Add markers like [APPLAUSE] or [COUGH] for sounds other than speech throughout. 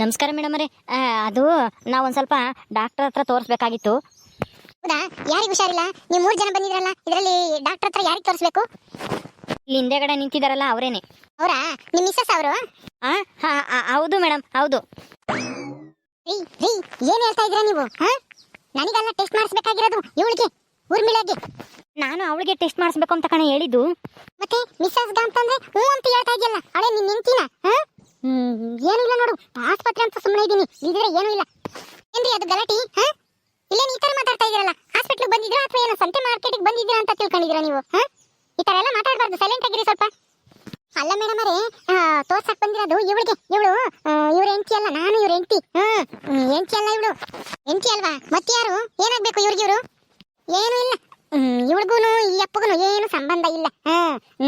ನಮಸ್ಕಾರ ಮೇಡಮ್ ಅವರೇ. ಅದು ನಾವು ಒಂದು ಸ್ವಲ್ಪ ಡಾಕ್ಟರ್ ಹತ್ರ ತೋರಿಸ್ಬೇಕಾಗಿತ್ತು. ಹೌದಾ? ಯಾರಿಗೆ ಹುಷಾರಿಲ್ಲ? ನೀವು ಮೂರು ಜನ ಬಂದಿದ್ರಲ್ಲ ಇದರಲ್ಲಿ ಡಾಕ್ಟರ್ ಹತ್ರ ಯಾರಿಗೆ ತೋರಿಸ್ಬೇಕು? ಇಲ್ಲಿ ಹಿಂದೆಗಡೆ ನಿಂತಿದಾರಲ್ಲ ಅವರೇನೆ. ಅವರಾ? ನಿಮ್ಮ ಮಿಸ್ಸಸ್ ಅವರು? ಹೌದು ಮೇಡಮ್ ಹೌದು. ರೀ ರೀ ಏನ್ ಹೇಳ್ತಾ ಇದ್ದೀರಾ ನೀವು? ಹಾ? ನನಗೆಲ್ಲ ಟೆಸ್ಟ್ ಮಾಡಿಸ್ಬೇಕಾಗಿರೋದು ಇವಳಿಗೆ ಊರ್ಮಿಳಗೆ. ನಾನು ಅವಳಿಗೆ ಟೆಸ್ಟ್ ಮಾಡಿಸ್ಬೇಕು ಅಂತ ಕಣ ಹೇಳಿದ್ದು. ಮತ್ತೆ ಮಿಸ್ಸಸ್ ಅಂತಂದ್ರೆ ಹ್ಞೂ ಅಂತ ಹೇಳ್ತಾ ಇದೆಯಲ್ಲ ಅಳೆ ನೀನ್ ನಿಂತಿನ ಹಾ? ಹ್ಮ್ ಏನಿಲ್ಲ ನೋಡು, ಆಸ್ಪತ್ರೆ ಅಂತ ಸುಮ್ಮನೆ ಇದ್ದೀನಿ ಇಲ್ದಿದ್ರೆ ಏನೂ ಇಲ್ಲ. ಏನ್ರಿ ಅದು ಗಲಾಟಿ, ಹಾ? ಈ ಥರ ಮಾತಾಡ್ತಾ ಇದೀರಲ್ಲ ಹಾಸ್ಪಿಟ್ಲಿಗೆ ಬಂದಿದ್ದೀರಾ ಅಥವಾ ಏನೋ ಸಂತೆ ಮಾರ್ಕೆಟಿಗೆ ಬಂದಿದ್ದೀರಾ ಅಂತ ತಿಳ್ಕೊಂಡಿದ್ದೀರಾ ನೀವು ಈ ಥರ ಎಲ್ಲ ಮಾತಾಡಬಾರ್ದು ಸೈಲೆಂಟ್ ಆಗಿರಿ ಸ್ವಲ್ಪ. ಅಲ್ಲ ಮೇಡಮ್ ಅರೇ ತೋರ್ಸಕ್ ಬಂದಿರೋದು ಇವಳಿಗೆ. ಇವಳು ಇವ್ರ ಹೆಂಡತಿ ಅಲ್ಲ, ನಾನು ಇವ್ರ ಹೆಂಡತಿ. ಹ್ಮ್ ಹೆಂಡತಿ ಅಲ್ಲ ಇವಳು. ಹೆಂಡತಿ ಅಲ್ವಾ? ಮತ್ತೆ ಯಾರು ಏನಾಗ್ಬೇಕು ಇವ್ರಿಗೆ ಇವರು? ಏನೂ ಇಲ್ಲ. ಇವಳಿಗೂನು, ಈ ಅಪ್ಪಗೂ ಏನು ಸಂಬಂಧ ಇಲ್ಲ. ಹಾ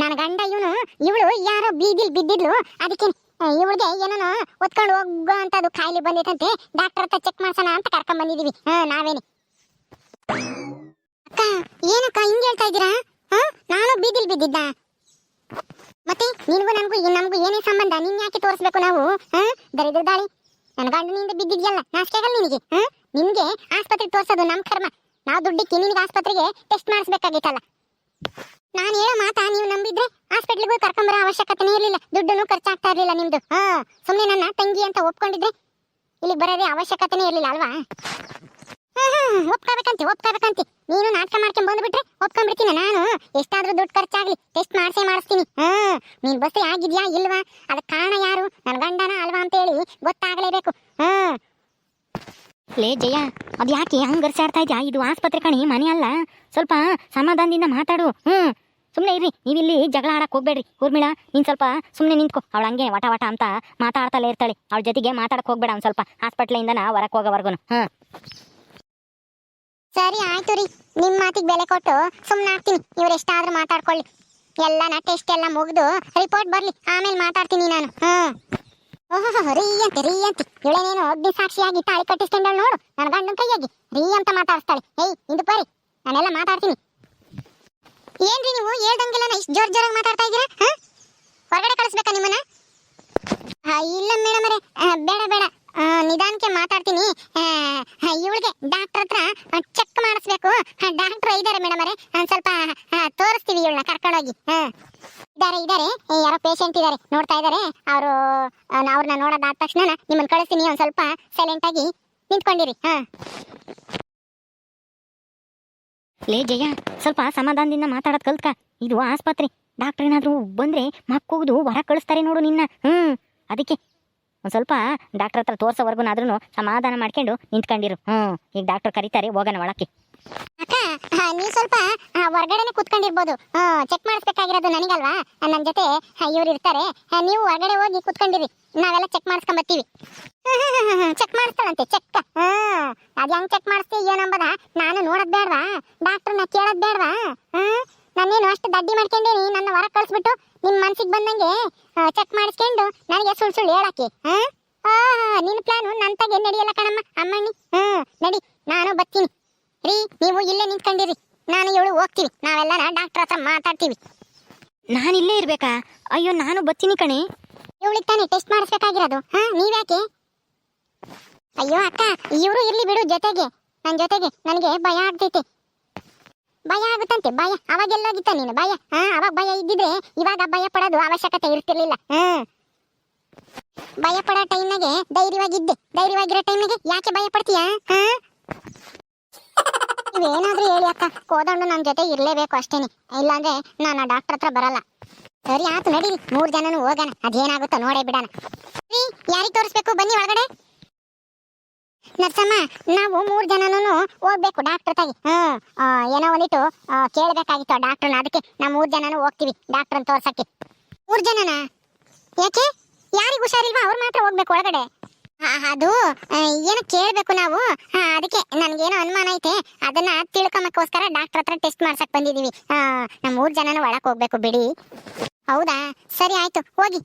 ನನ್ನ ಗಂಡ ಇವನು, ಇವಳು ಯಾರೋ ಬೀದಿಲ್ ಬಿದ್ದಿದ್ಲು ಅದಕ್ಕೆ ಇವಳಿಗೆ ಏನೋ ಒತ್ಕೊಂಡು ಹೋಗೋ ಅಂತದು ಕಾಯಿಲೆ ಬಂದೈತಂತೆ. ಡಾಕ್ಟರ್ ಹತ್ರ ಚೆಕ್ ಮಾಡ್ಸೋಣ ಅಂತ ಕರ್ಕೊಂಡ್ ಬಂದಿದೀವಿ. ಹಾ ನಾವೇನೆ. ಅಕ್ಕ, ಏನಕ್ಕ ಹಿಂಗ್ ಹೇಳ್ತಾ ಇದ್ದೀರಾ? ಹಾ ನಾನು ಬೀದಿಲ್ ಬಿದ್ದಿದ್ದ. ಮತ್ತೆ ನಿನಗೂ ನನಗೂ ನಮಗೂ ಏನೇ ಸಂಬಂಧ? ನಿನ್ ಯಾಕೆ ತೋರಿಸ್ಬೇಕು ನಾವು? ಹಾ ದರಿದ್ರ ದಾಳಿ. ನನ್ನ ಗಂಡನಿಂದ ಬಿದ್ದಿದ್ಯಲ್ಲ ನಾಚಿಕೆಗಲ್ಲ ನಿನಗೆ? ಹಾ ನಿನ್ಗೆ ಆಸ್ಪತ್ರೆಗೆ ತೋರಿಸೋದು ನಮ್ ಕರ್ಮ. ನಾವು ದುಡ್ಡಿಕ್ಕೆ ನಿನಗೆ ಆಸ್ಪತ್ರೆಗೆ ಟೆಸ್ಟ್ ಮಾಡಿಸ್ಬೇಕಾಗಿತ್ತಲ್ಲ ನಾನು ಹೇಳೋ ಮಾತಾ ನೀವು ನಂಬಿದ್ರೆ ಹಾಸ್ಪಿಟ್ಲಿಗೂ ಕರ್ಕೊಂಬರೋ ಅವಶ್ಯಕತೆನೇ ಇರಲಿಲ್ಲ. ದುಡ್ಡನ್ನು ಖರ್ಚಾಗ್ತಾ ಇರಲಿಲ್ಲ ನಿಮ್ದು. ಹಾ ಸುಮ್ಮನೆ ನನ್ನ ತಂಗಿ ಅಂತ ಒಪ್ಕೊಂಡಿದ್ರೆ ಇಲ್ಲಿಗೆ ಬರೋದೇ ಅವಶ್ಯಕತೆನೇ ಇರಲಿಲ್ಲ ಅಲ್ವಾ? ಒಪ್ಕೋಬೇಕಂತೆ ಒಪ್ಕೋಬೇಕಂತೆ. ನೀನು ನಾಟಕ ಮಾಡ್ಕೊಂಡ್ ಬಂದ್ಬಿಟ್ರೆ ಒಪ್ಕೊಂಡ್ಬಿಡ್ತೀನಿ ನಾನು? ಎಷ್ಟಾದ್ರೂ ದುಡ್ಡು ಖರ್ಚಾಗ್ಲಿ ಟೆಸ್ಟ್ ಮಾಡಿಸೇ ಮಾಡಿಸ್ತೀನಿ. ಹಾ ನೀನು ಬಸ್ಸೆ ಆಗಿದ್ಯಾ, ಇಲ್ವಾ? ಅದಕ್ಕೆ ಕಾರಣ ಯಾರು? ನನ್ನ ಗಂಡನ ಅಲ್ವಾ ಅಂತ ಹೇಳಿ ಗೊತ್ತಾಗಲೇಬೇಕು. ಹಾ ಲೇ, ಜಯ ಅದು ಯಾಕೆ ಹಂಗರ್ಸಾಡ್ತಾ ಗರ್ಸಾಡ್ತಾ ಇದ್ಯಾ? ಇದು ಆಸ್ಪತ್ರೆ ಕಣಿ, ಮನೆ ಅಲ್ಲ. ಸ್ವಲ್ಪ ಸಮಾಧಾನದಿಂದ ಮಾತಾಡು. ಹ್ಮ್. ಸುಮ್ಮನೆ ಇರ್ರಿ, ನೀವಿಲ್ಲಿ ಜಗಳ ಆಡಕ್ಕೆ ಹೋಗ್ಬೇಡ್ರಿ. ಊರ್ಮಿಳಾ, ನೀನ್ ಸ್ವಲ್ಪ ಸುಮ್ಮನೆ ನಿಂತ್ಕೊ. ಅವಳು ಹಂಗೆ ವಟ ವಟ ಅಂತ ಮಾತಾಡ್ತಲೇ ಇರ್ತಾಳೆ. ಅವಳ ಜೊತೆಗೆ ಮಾತಾಡಕ್ಕೆ ಹೋಗ್ಬೇಡ ಒಂದ್ ಸ್ವಲ್ಪ. ಹಾಸ್ಪಿಟ್ಲಿಂದ ಹೊರಕ್ ಹೋಗೋವರ್ಗು ಹ್ಮ್ ಸರಿ ಆಯ್ತು ರೀ. ನಿಮ್ಮ ಮಾತಿಗೆ ಬೆಲೆ ಕೊಟ್ಟು ಸುಮ್ಮನೆ ಆಗ್ತೀನಿ. ಇವ್ರು ಎಷ್ಟಾದ್ರೂ ಮಾತಾಡ್ಕೊಳ್ಳಿ. ಎಲ್ಲ ನಾ ಟೆಸ್ಟ್ ಎಲ್ಲ ಮುಗಿದು ರಿಪೋರ್ಟ್ ಬರಲಿ. ಆಮೇಲೆ ಮಾತಾಡ್ತೀನಿ ನಾನು. ಹ್ಞೂ ಓಹೋ ರೀ ಅಂತೆ, ರೀ ಅಂತ. ಇವಳೇನೇನು ಅಗ್ನಿ ಸಾಕ್ಷಿಯಾಗಿ ತಾಳಿ ಕಟ್ಟಿಸ್ಕೊಂಡಳು ನೋಡು. ನನ್ನ ಗಂಡನ ಕೈಯಾಗಿ. ರೀ ಅಂತ ಮಾತಾಡ್ಸ್ತಾಳೆ. ಏಯ್ ಇದು ಬರಿ ನಾನೆಲ್ಲ ಮಾತಾಡ್ತೀನಿ. ಏನ್ರಿ ನೀವು? ಹೇಳ್ದಂಗೆಲ್ಲ ಇಷ್ಟು ಜೋರ್ ಜೋರಾಗಿ ಮಾತಾಡ್ತಾ ಇದ್ದೀರಾ ಹೊರಗಡೆ ಕಳಿಸ್ಬೇಕಾ ನಿಮ್ಮನ್ನ? ಇಲ್ಲ ಮೇಡಮ್ ಅರೆ ಬೇಡ ಬೇಡ. ನಿಧಾನಕ್ಕೆ ಮಾತಾಡ್ತೀನಿ. ಇವಳಿಗೆ ಡಾಕ್ಟರ್ ಹತ್ರ ಚೆಕ್ ಮಾಡಿಸ್ಬೇಕು. ಡಾಕ್ಟರ್ ಇದ್ದಾರೆ ಮೇಡಮ್ ಅರೆ ಸ್ವಲ್ಪ ತೋರಿಸ್ತೀವಿ ಇವಳನ್ನ ಕರ್ಕೊಂಡೋಗಿ. ಹಾ. ಇದಾರೆ ಯಾರೋ ಪೇಷಂಟ್ ಇದಾರೆ. ನೋಡ್ತಾ ಇದಾರೆ. ಅವರು ಅವ್ರನ್ನ ನೋಡೋದಾದ ತಕ್ಷಣ ನಿಮ್ಮನ್ನು ಕಳಿಸ್ತೀನಿ. ಒಂದು ಸ್ವಲ್ಪ ಸೈಲೆಂಟ್ ಆಗಿ ನಿಂತ್ಕೊಂಡಿರಿ. ಹಾ. ಲೇ, ಜಯ, ಸ್ವಲ್ಪ ಸಮಾಧಾನದಿಂದ ಮಾತಾಡೋದ್ ಕಲ್ತ್ಕ. ಇದು ಆಸ್ಪತ್ರೆ. ಡಾಕ್ಟರ್ ಏನಾದರೂ ಬಂದ್ರೆ ಮಕ್ಕೋದು ಹೊರ ಕಳಿಸ್ತಾರೆ ನೋಡು ನಿನ್ನ. ಹ್ಮ್, ಅದಕ್ಕೆ. ಒಂದ್ ಸ್ವಲ್ಪ ಡಾಕ್ಟರ್ ಹತ್ರ ತೋರ್ಸೋವರ್ಗುನಾದ್ರೂ ಸಮಾಧಾನ ಮಾಡ್ಕೊಂಡು ನಿಂತ್ಕೊಂಡಿರು. ಹ್ಮ್, ಈಗ ಡಾಕ್ಟರ್ ಕರೀತಾರೆ, ಹೋಗೋಣ ಒಳಕ್ಕೆ. ಅಕ್ಕ ನೀ ಸ್ವಲ್ಪ ಹೊರಗಡೆನೆ ಕುತ್ಕೊಂಡಿರ್ಬೋದು. ಚೆಕ್ ಮಾಡಿಸ್ಬೇಕಾಗಿರೋದು ನನಗಲ್ವಾ? ನನ್ನ ಜೊತೆ ಇವ್ರು ಇರ್ತಾರೆ. ನೀವು ಹೊರಗಡೆ ಹೋಗಿ ಕುತ್ಕೊಂಡಿರಿ. ನಾವೆಲ್ಲ ಚೆಕ್ ಮಾಡಿಸ್ಕೊಂಡ್ ಬರ್ತೀವಿ ಚೆಕ್ [LAUGHS] ಮಾಡಿಸ್ತಾಳಂತೆ ಚೆಕ್ ಅದ್ ಹೆಂಗ್ ಚೆಕ್ ಮಾಡಿಸ್ತೀವಿ ಏನಂಬದ ನಾನು ನೋಡೋದ್ ಬೇಡ್ವಾ? ಡಾಕ್ಟರ್ನ ಕೇಳೋದ್ ಬೇಡ್ವಾ? ನಾನೇನು ಅಷ್ಟು ದಡ್ಡಿ ಮಾಡ್ಕೊಂಡೇನಿ, ನನ್ನ ಹೊರ ಕಳಿಸ್ಬಿಟ್ಟು ನಿಮ್ಮ ಮನ್ಸಿಗೆ ಬಂದಂಗೆ ಚೆಕ್ ಮಾಡಿಸ್ಕೊಂಡು ನನಗೆ ಸುಳ್ಳು ಸುಳ್ಳು ಹೇಳಕ್ಕೆ. ಹಾ? ನಿನ್ ಪ್ಲಾನು ನನ್ ತಗೆ ನಡೆಯಲ್ಲ ಕಣಮ್ಮ, ಅಮ್ಮಣ್ಣಿ. ಹ್ಮ್ ನಡಿ, ನಾನು ಬರ್ತೀನಿ ರೀ, ನೀವು ಇಲ್ಲೇ ನಿಂತ್ಕೊಂಡಿರಿ. ನಾನು ಇವಳು ಹೋಗ್ತೀವಿ. ನಾವೆಲ್ಲ ಡಾಕ್ಟರ್ ಹತ್ರ ಮಾತಾಡ್ತೀವಿ. ನಾನು ಇಲ್ಲೇ ಇರ್ಬೇಕಾ? ಅಯ್ಯೋ, ನಾನು ಬತ್ತೀನಿ ಕಣೆ. ಇವಳಿಗೆ ತಾನೇ ಟೆಸ್ಟ್ ಮಾಡಿಸ್ಬೇಕಾಗಿರೋದು. ಹಾ, ನೀವ್ಯಾಕೆ? ಅಯ್ಯೋ, ಅಕ್ಕ, ಇವರು ಇರ್ಲಿ ಬಿಡು ಜೊತೆಗೆ. ನನ್ನ ಜೊತೆಗೆ ನನಗೆ ಭಯ ಆಗ್ತೈತೆ. ಭಯ ಆಗುತ್ತಂತೆ, ಭಯ. ಅವಾಗೆಲ್ಲೋಗಿತ್ತ ನೀನು, ಭಯ? ಹಾ, ಅವಾಗ ಭಯ ಇದ್ದಿದ್ರೆ ಇವಾಗ ಭಯ ಪಡೋದು ಅವಶ್ಯಕತೆ ಇರ್ತಿರ್ಲಿಲ್ಲ. ಹ್ಮ್. ಭಯ ಪಡೋ ಟೈಮ್ನಾಗೆ ಧೈರ್ಯವಾಗಿದ್ದೆ. ಧೈರ್ಯವಾಗಿರೋ ಟೈಮ್ನಾಗೆ ಯಾಕೆ ಭಯ ಪಡ್ತೀಯಾ? ಹಾ? ಹೇಳಿ ಅಕ್ಕ. ಕೋದಂಡು ನನ್ನ ಜೊತೆ ಇರ್ಲೇಬೇಕು ಅಷ್ಟೇನೆ. ಇಲ್ಲಾಂದ್ರೆ ನಾನು ಡಾಕ್ಟರ್ ಹತ್ರ ಬರಲ್ಲ. ಸರಿ ಆತು ನಡೀರಿ ಮೂರ್ ಜನನು ಹೋಗೋಣ. ಅದೇನಾಗುತ್ತೋ ನೋಡೇ ಬಿಡೋಣ. ಯಾರಿಗೆ ತೋರಿಸ್ಬೇಕು? ಬನ್ನಿ ಒಳಗಡೆ. ನರ್ಸಮ್ಮ, ನಾವು ಮೂರ್ ಜನನು ಹೋಗ್ಬೇಕು ಡಾಕ್ಟರ್ ತಾಗಿ ಹ್ಮ್ ಏನೋ ಒಂದಿಟ್ಟು ಕೇಳ್ಬೇಕಾಗಿತ್ತು ಡಾಕ್ಟರ್ನ ಅದಕ್ಕೆ ನಾವು ಮೂರ್ ಜನನು ಹೋಗ್ತೀವಿ ಡಾಕ್ಟರ್ ತೋರ್ಸಕ್ಕೆ. ಮೂರ್ ಜನನ? ಯಾಕೆ? ಯಾರಿಗೆ ಹುಷಾರಿಲ್ವಾ? ಅವ್ರು ಮಾತ್ರ ಹೋಗ್ಬೇಕು ಒಳಗಡೆ. ಅದು ಏನು ಕೇಳಬೇಕು ನಾವು. ಅದಕ್ಕೆ ನನಗೇನೋ ಅನುಮಾನ ಐತೆ. ಅದನ್ನ ತಿಳ್ಕೊಂಬಕ್ಕೋಸ್ಕರ ಡಾಕ್ಟರ್ ಹತ್ರ ಟೆಸ್ಟ್ ಮಾಡ್ಸಕ್ ಬಂದಿದೀವಿ. ನಮ್ಮ ಮೂರು ಜನನು ಒಳಕ್ ಹೋಗ್ಬೇಕು ಬಿಡಿ. ಹೌದಾ? ಸರಿ ಆಯ್ತು ಹೋಗಿ.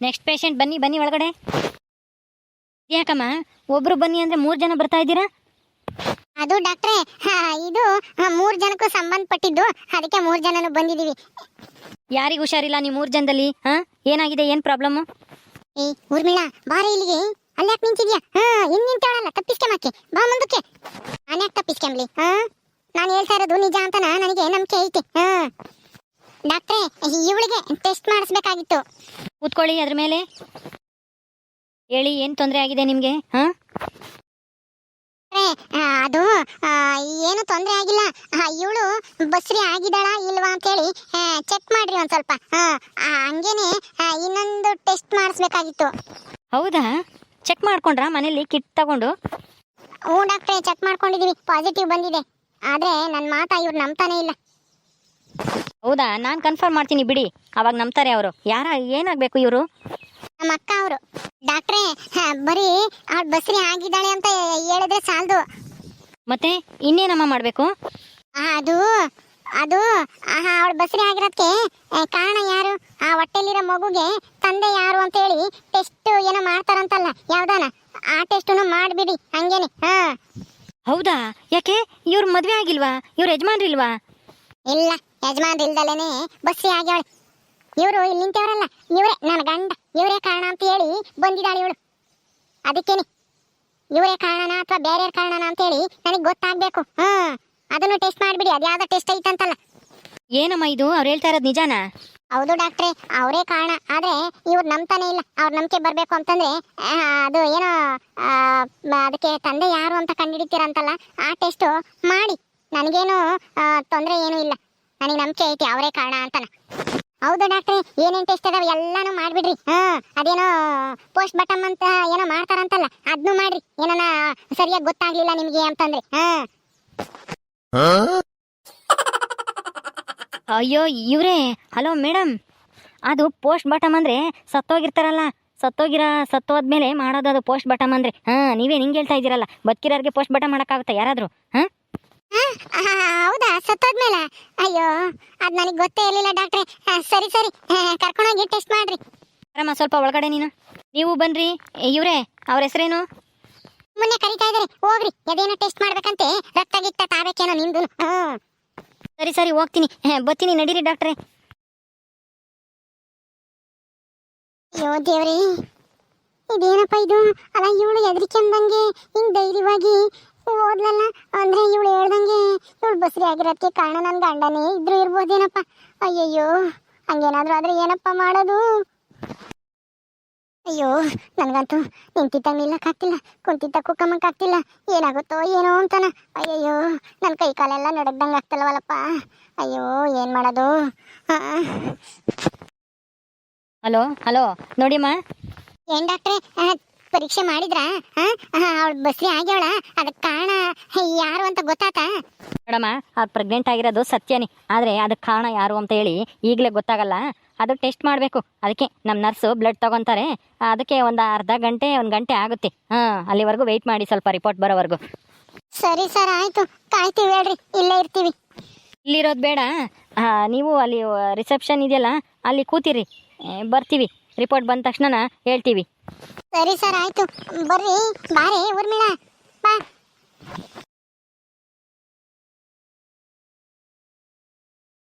ನೆಕ್ಸ್ಟ್ ಪೇಷಂಟ್ ಬನ್ನಿ ಬನ್ನಿ ಒಳಗಡೆ. ಯಾಕಮ್ಮ? ಒಬ್ರು ಬನ್ನಿ ಅಂದ್ರೆ ಮೂರ್ ಜನ ಬರ್ತಾ ಇದ್ದೀರಾ? ಅದು ಡಾಕ್ಟ್ರೆ ಇದು ಮೂರ್ ಜನಕ್ಕೂ ಸಂಬಂಧಪಟ್ಟಿದ್ದು ಅದಕ್ಕೆ ಮೂರ್ ಜನನು ಬಂದಿದೀವಿ ಯಾರಿಗೂ ಹುಷಾರಿಲ್ಲ ನೀವು ಮೂರು ಜನದಲ್ಲಿ ಹಾ? ಏನಾಗಿದೆ ಏನು ಪ್ರಾಬ್ಲಮ್? ಏ ಊರ್ಮಿಳಾ ಬಾರಿ ಇಲ್ಲಿಗೆ ಅಲ್ಲಾಕ್ ನಿಂತಿದ್ಯಾ? ಹಾ ಇನ್ ನಿಂತಾಳಲ್ಲ ತಪ್ಪಿಸ್ಕೊಂಬಕ್ಕೆ ಬಾ ಮುಂದಕ್ಕೆ. ನಾನ್ಯಾಕೆ ತಪ್ಪಿಸ್ಕೆಂಬ್ಲಿ ಹಾ? ನಾನು ಹೇಳ್ತಾ ಇರೋದು ನಿಜ ಅಂತ ನನಗೆ ನಂಬಿಕೆ ಐತೆ. ಡಾಕ್ಟ್ರೆ ಡಾಕ್ಟ್ರೇ ಇವಳಿಗೆ ಟೆಸ್ಟ್ ಮಾಡಿಸ್ಬೇಕಾಗಿತ್ತು. ಕೂತ್ಕೊಳ್ಳಿ ಅದ್ರ ಮೇಲೆ. ಹೇಳಿ ಏನು ತೊಂದರೆ ಆಗಿದೆ ನಿಮಗೆ? ಹಾ? ಅದು ಏನು ತೊಂದರೆ ಆಗಿಲ್ಲ. ಇವಳು ಬಸ್ರಿ ಆಗಿದ್ದಾಳ ಇಲ್ವಾ ಅಂತೇಳಿ ಚೆಕ್ ಮಾಡ್ರಿ ಒಂದ್ ಸ್ವಲ್ಪ. ಹಂಗೇನೆ ಇನ್ನೊಂದು ಟೆಸ್ಟ್ ಮಾಡಿಸ್ಬೇಕಾಗಿತ್ತು. ಹೌದಾ? ಚೆಕ್ ಮಾಡ್ಕೊಂಡ್ರಾ ಮನೇಲಿ ಕಿಟ್ ತಗೊಂಡು? ಹ್ಞೂ ಡಾಕ್ಟ್ರೆ ಚೆಕ್ ಮಾಡ್ಕೊಂಡಿದೀವಿ. ಪಾಸಿಟಿವ್ ಬಂದಿದೆ. ಆದ್ರೆ ನನ್ನ ಮಾತಾ ಇವ್ರು ನಂಬ್ತಾನೆ ಇಲ್ಲ. ಹೌದಾ? ನಾನು ಕನ್ಫರ್ಮ್ ಮಾಡ್ತೀನಿ ಬಿಡಿ. ಅವಾಗ ನಂಬ್ತಾರೆ ಅವರು. ಯಾರ ಏನಾಗಬೇಕು ಇವರು? ನಮ್ಮ ಅಕ್ಕ ಅವರು. ಡಾಕ್ಟ್ರೇ ಹ, ಬರೀ ಅವ್ಳ ಬಸ್ರಿ ಆಗಿದ್ದಾಳೆ ಅಂತ ಹೇಳಿದ್ರೆ ಸಾಲದು. ಮತ್ತೆ ಇನ್ನೇನಮ್ಮ ಮಾಡಬೇಕು? ಅದು ಅದು ಅವಳು ಬಸ್ರಿ ಆಗಿರೋದಕ್ಕೆ ಕಾರಣ ಯಾರು? ಆ ಹೊಟ್ಟೆಲಿರೋ ಮಗುಗೆ ತಂದೆ ಯಾರು ಅಂತ ಹೇಳಿ ಟೆಸ್ಟ್ ಏನೋ ಮಾಡ್ತಾರಂತಲ್ಲ ಯಾವ್ದಾನ? ಆ ಟೆಸ್ಟನ್ನು ಮಾಡಿಬಿಡಿ ಹಂಗೇನೆ ಹಾ. ಹೌದಾ? ಯಾಕೆ? ಇವ್ರ ಮದ್ವೆ ಆಗಿಲ್ವಾ? ಇವ್ರ ಯಜಮಾನ್ರಿಲ್ವಾ ಇಲ್ಲ ಯಜಮಾನ್ ಇಲ್ದಲೇನೆ ಬಸ್ಸಿ ಆಗ್ಯಾಳೆ ಇವರು ಇಲ್ಲಿ ನಿಂತವ್ರಲ್ಲ ಇವರೇ ನನ್ನ ಗಂಡ ಇವರೇ ಕಾರಣ ಅಂತ ಹೇಳಿ ಬಂದಿದ್ದಾಳೆ ಇವಳು. ಅದಕ್ಕೇನೆ. ಇವರೇ ಕಾರಣನ ಅಥವಾ ಬೇರೆ ಕಾರಣನ ಅಂತ ಹೇಳಿ ನನಗೆ ಗೊತ್ತಾಗ್ಬೇಕು. ಹಾ ಅದನ್ನು ಟೆಸ್ಟ್ ಮಾಡಿಬಿಡಿ ಅದ್ಯಾವ್ದೋ ಟೆಸ್ಟ್ ಐತಂತಲ್ಲ. ಏನಮ್ಮ ಇದು? ಅವ್ರು ಹೇಳ್ತಾ ಇರೋದು ನಿಜಾನಾ? ಹೌದು ಡಾಕ್ಟ್ರೆ, ಅವರೇ ಕಾರಣ. ಆದ್ರೆ ಇವ್ರು ನಂಬ್ತಾನೆ ಇಲ್ಲ. ಅವ್ರ ನಂಬಿಕೆ ಬರಬೇಕು ಅಂತಂದ್ರೆ ಅದು ಏನೋ ಅದಕ್ಕೆ ತಂದೆ ಯಾರು ಅಂತ ಕಂಡುಹಿಡಿತೀರಂತಲ್ಲ ಆ ಟೆಸ್ಟ್ ಮಾಡಿ. ನನಗೇನು ತೊಂದರೆ ಏನೂ ಇಲ್ಲ. ನನಗೆ ನಂಬಿಕೆ ಐತಿ, ಅವರೇ ಕಾರಣ ಅಂತನ. ಹೌದು ಡಾಕ್ಟ್ರೆ, ಏನೇನು ಟೆಸ್ಟ್ ಇದಾವೆ ಎಲ್ಲಾನು ಮಾಡಿಬಿಡ್ರಿ. ಹಾಂ ಅದೇನೋ ಪೋಸ್ಟ್ ಬಟಮ್ ಅಂತ ಏನೋ ಮಾಡ್ತಾರಂತಲ್ಲ ಅದನ್ನು ಮಾಡಿರಿ. ಏನಾನ ಸರಿಯಾಗಿ ಗೊತ್ತಾಗ್ಲಿಲ್ಲ ನಿಮಗೆ ಅಂತಂದ್ರೆ. ಹಾ ಅಯ್ಯೋ ಇವರೇ. ಹಲೋ ಮೇಡಮ್ ಅದು ಪೋಸ್ಟ್ ಬಟಮ್ ಅಂದರೆ ಸತ್ತೋಗಿರ್ತಾರಲ್ಲ. ಸತ್ತೋಗಿರ ಸತ್ತೋದ್ಮೇಲೆ ಮಾಡೋದು ಅದು ಪೋಸ್ಟ್ ಬಟಮ್ ಅಂದರೆ. ಹಾಂ ನೀವೇ ನಿಂಗೆ ಹೇಳ್ತಾ ಇದ್ದೀರಲ್ಲ. ಬದುಕಿರೋರಿಗೆ ಪೋಸ್ಟ್ ಬಟಮ್ ಮಾಡೋಕ್ಕಾಗುತ್ತಾ ಯಾರಾದರೂ ಹಾಂ? ಹೌದಾ? ಸತ್ತೋದ್ಮೇಲೆ? ಅಯ್ಯೋ ಅದು ನನಗೆ ಗೊತ್ತೇ ಇರಲಿಲ್ಲ ಡಾಕ್ಟ್ರೆ. ಸರಿ ಸರಿ. ಕರ್ಕೊಂಡೋಗಿ ಟೆಸ್ಟ್ ಮಾಡ್ರಿ. ಆರಾಮ ಸ್ವಲ್ಪ ಒಳಗಡೆ ನೀನು. ನೀವು ಬನ್ರಿ. ಇವರೇ ಅವ್ರ ಹೆಸರೇನು? ಮುನ್ನೆ ಕರಿತಾ ಇದ್ರಿ ಹೋಗ್ರಿ. ಅದೇನೋ ಟೆಸ್ಟ್ ಮಾಡ್ಬೇಕಂತೆ. ರಕ್ತ ಗಿಕ್ತ ತಾಬೇಕೇನೋ ನಿಮ್ದು ಹ್ಮ್. ಸರಿ ಸರಿ, ಹೋಗ್ತೀನಿ. ಬರ್ತೀನಿ, ನಡೀರಿ ಡಾಕ್ಟ್ರೇ. ಅಯ್ಯೋ ದೇವ್ರಿ, ಇದೇನಪ್ಪ ಇದು? ಅಲ್ಲ, ಇವಳು ಎದ್ರಿಕೆಂದಂಗೆ ಹಿಂಗ್ ಧೈರ್ಯವಾಗಿ ಓದ್ಲಲ್ಲ? ಅಂದ್ರೆ ಇವಳು ಹೇಳ್ದಂಗೆ ಇವಳು ಬಸ್ರಿ ಆಗಿರೋದಕ್ಕೆ ಕಾರಣ ನನ್ನ ಗಂಡನೇ ಇದ್ರು ಇರ್ಬೋದೇನಪ್ಪ? ಅಯ್ಯಯ್ಯೋ, ಹಂಗೇನಾದ್ರು ಆದ್ರೆ ಏನಪ್ಪ ಮಾಡೋದು? ಅಯ್ಯೋ ನನಗಂತೂ ನಿಂತಿದ್ದ ನಿಲ್ಲಕ್ಕಾಗ್ತಿಲ್ಲ ಕುಂತಿದ್ದ ಕುಕ್ಕಮ್ಮಕ್ಕಾಗ್ತಿಲ್ಲ ಏನಾಗುತ್ತೋ ಏನೋ ಅಂತಾನ. ಅಯ್ಯಯ್ಯೋ ನನ್ನ ಕೈ ಕಾಲೆಲ್ಲ ನಡಗ್ದಂಗೆ ಆಗ್ತಲ್ವಲ್ಲಪ್ಪ. ಅಯ್ಯೋ ಏನ್ ಮಾಡೋದು? ಹಲೋ ಹಲೋ ನೋಡಿಮ್ಮ? ಏನ್ ಡಾಕ್ಟ್ರೆ ಪರೀಕ್ಷೆ ಮಾಡಿದ್ರಾ? ಅವಳು ಬಸ್ರಿ ಆಗ್ಯವಳ ಅದಕ್ಕೆ ಕಾರಣ ಯಾರು ಅಂತ ಗೊತ್ತಾತ? ಮೇಡಮ್ಮ ಅವ್ರು ಪ್ರೆಗ್ನೆಂಟ್ ಆಗಿರೋದು ಸತ್ಯನೇ ಆದರೆ ಅದಕ್ಕೆ ಕಾರಣ ಯಾರು ಅಂತ ಹೇಳಿ ಈಗಲೇ ಗೊತ್ತಾಗಲ್ಲ. ಅದು ಟೆಸ್ಟ್ ಮಾಡಬೇಕು. ಅದಕ್ಕೆ ನಮ್ಮ ನರ್ಸು ಬ್ಲಡ್ ತೊಗೊತಾರೆ. ಅದಕ್ಕೆ ಒಂದು ಅರ್ಧ ಗಂಟೆ ಒಂದು ಗಂಟೆ ಆಗುತ್ತೆ. ಹಾಂ ಅಲ್ಲಿವರೆಗೂ ವೆಯ್ಟ್ ಮಾಡಿ ಸ್ವಲ್ಪ ರಿಪೋರ್ಟ್ ಬರೋವರೆಗೂ. ಸರಿ ಸರ್ ಆಯ್ತು. ಕಾಯ್ತೀವಿ ಹೇಳ್ರಿ. ಇಲ್ಲೇ ಇರ್ತೀವಿ. ಇಲ್ಲಿರೋದು ಬೇಡ. ನೀವು ಅಲ್ಲಿ ರಿಸೆಪ್ಷನ್ ಇದೆಯಲ್ಲ ಅಲ್ಲಿ ಕೂತಿರಿ. ಬರ್ತೀವಿ. ರಿಪೋರ್ಟ್ ಬಂದ ತಕ್ಷಣ ಹೇಳ್ತೀವಿ. ಸರಿ ಸರ್ ಆಯಿತು. ಬರ್ರಿ. ಬಾರಿ ಊರ್ಮಿಳಾ. ಬಾ.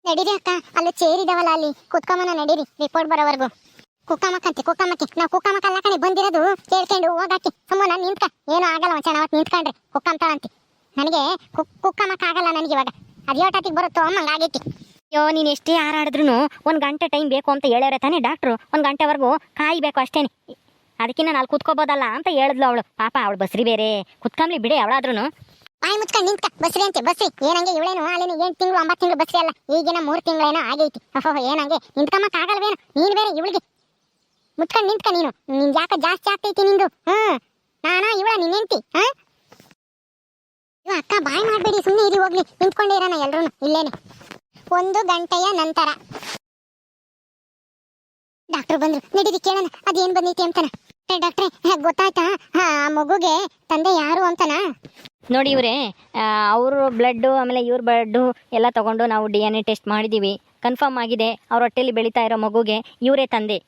ನಡೀರಿ ಅಕ್ಕ, ಅಲ್ಲಿ ಚೇರ್ ಇದಾವಲ್ಲ ಅಲ್ಲಿ. ಕುತ್ಕೊಂಬನ ನಡೀರಿ ರಿಪೋರ್ಟ್ ಬರೋವರೆಗೂ. ಕುಕ್ಕಮ್ಮಕ್ಕಂತೆ ಕುಕ್ಕಮ್ಮಕ್ಕೆ ನಾವು ಕುಕ್ಕಮ್ಮಕ್ಕ ಅಲ್ಲ ಕಣೆ, ಬಂದಿರೋದು ಕೇಳ್ಕೊಂಡು ಹೋಗಾಕಿ ನಾನು ನಿಂತ್ಕ. ಏನು ಆಗಲ್ಲ ಒಂಚ ಅವತ್ತು ನಿಂತ್ಕೊಂಡ್ರೆ. ಕುಕ್ಕಂತಾಳಂತೆ ನನಗೆ ಕುಕ್ ಕುಕ್ಕಮ್ಮಕ್ಕ ಆಗಲ್ಲ ನನಗೆ ಇವಾಗ. ಅದ್ಯೋಟತಿಗೆ ಬರುತ್ತೋ ಅಮ್ಮ ಆಗೈತಿ ಅಯ್ಯೋ, ನೀನು ಎಷ್ಟೇ ಹಾರಾಡಿದ್ರು ಒಂದು ಗಂಟೆ ಟೈಮ್ ಬೇಕು ಅಂತ ಹೇಳ್ಯಾರೆ ತಾನೆ ಡಾಕ್ಟ್ರು ಒಂದು ಗಂಟೆವರೆಗೂ ಕಾಯಬೇಕು ಅಷ್ಟೇನೆ. ಅದಕ್ಕಿಂತ ನಾಲ್ಕು ಕೂತ್ಕೋಬೋದಲ್ಲ ಅಂತ ಹೇಳಿದ್ಲು ಅವಳು. ಪಾಪ, ಅವಳು ಬಸ್ರಿ ಬೇರೆ. ಕುತ್ಕೊಂಬ್ಲಿ ಬಿಡಿ ಅವಳಾದ್ರೂ ಬಾಯಿ ಮುಚ್ಕೊಂಡು ನಿಂತ್ಕ. ಬಸ್ರಿ ಅಂತೆ, ಬಸ್ರಿ. ಏನಂಗೆ ಇವಳೇನು? ಅಲ್ಲಿನ ಎಂಟು ತಿಂಗಳು, ಒಂಬತ್ತು ತಿಂಗಳು ಬಸ್ರಿ ಅಲ್ಲ. ಈಗಿನ ಮೂರು ತಿಂಗಳೇನೋ ಆಗೈತಿ. ಓಹೋ ಏನಂಗೆ? ನಿಂತ್ಕಮ್ಮಕ್ ಆಗಲ್ವೇನು? ನೀನು ಬೇರೆ ಇವಳಿಗೆ. ಮುಚ್ಕೊಂಡು ನಿಂತ್ಕ ನೀನು. ನಿನ್ ಯಾಕೆ ಜಾಸ್ತಿ ಆಗ್ತೈತಿ ನಿಂದು? ಹ್ಮ್ ನಾನು ಇವಳ ನಿನ್ ಹೆಂಡ್ತಿ ಹಾ ಅಕ್ಕ, ಬಾಯ್ ಮಾಡಬೇಡಿ. ಸುಮ್ಮನೆ ಇರಿ, ಹೋಗ್ಲಿ. ನಿಂತ್ಕೊಂಡೇ ಇರೋಣ ಎಲ್ರು ಇಲ್ಲೇನೆ. ಒಂದು ಗಂಟೆಯ ನಂತರ. ಡಾಕ್ಟರ್ ಬಂದ್ರು. ನಡೀರಿ, ಕೇಳೋಣ. ಅದೇನ್ ಬಂದೈತಿ ಅಂತಾನ? ಡಾಕ್ಟ್ರೆ ಗೊತ್ತಾಯ್ತಾ? ಆ, ಮಗುಗೆ ತಂದೆ ಯಾರು ಅಂತನಾ? ನೋಡಿ ಇವರೇ ಅವರು ಬ್ಲಡ್ಡು ಆಮೇಲೆ ಇವ್ರ ಬ್ಲಡ್ಡು ಎಲ್ಲ ತಗೊಂಡು ನಾವು ಡಿ ಎನ್ ಎ ಟೆಸ್ಟ್ ಮಾಡಿದ್ದೀವಿ ಕನ್ಫರ್ಮ್ ಆಗಿದೆ, ಅವ್ರ ಹೊಟ್ಟೆಲಿ ಬೆಳೀತಾ ಇರೋ ಮಗುಗೆ ಇವರೇ ತಂದೆ.